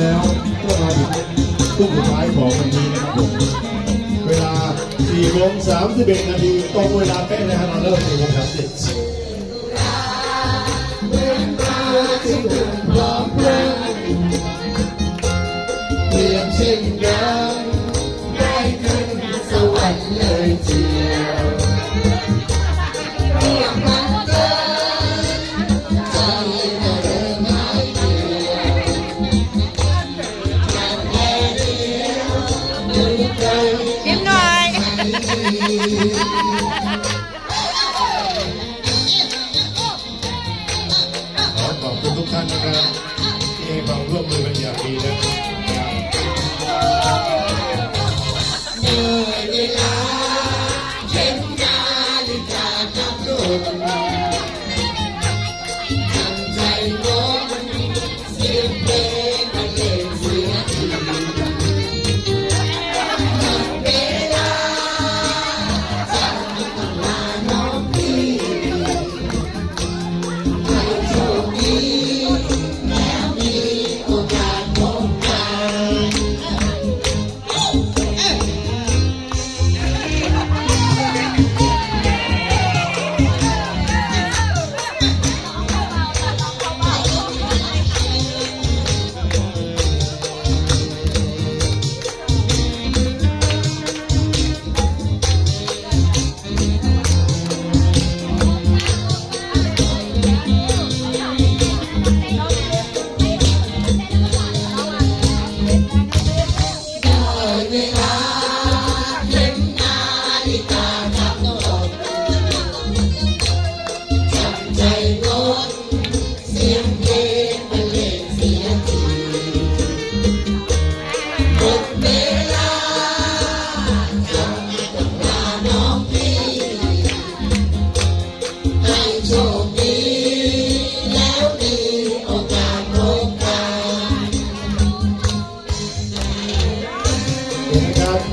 แล้วก็มาถึงช่วงสุดท้ายของวันนี้นะครับผมเวลา4โมง31นาทีตรงเวลาเป๊ะเลยครับเราเริ่ม4โมง30เปรียบเช่นกันได้ขึ้นสวรรค์ ขอขอบคุณทุกท่านนะครับที่ให้ความร่วมมือเป็นอย่างดีนะ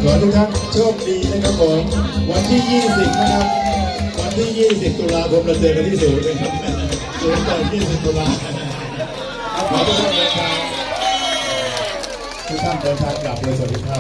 ขอทุกท่านโชคดีนะครับผมวันที่ 20 นะครับ วันที่ 20 ตุลาคมเราเจอกันที่ศูนย์นะครับศูนย์ต่อ20 ตุลาขอทุกท่านเดินทาง ทุกท่านเดินทางกลับโดยสวัสดิภาพ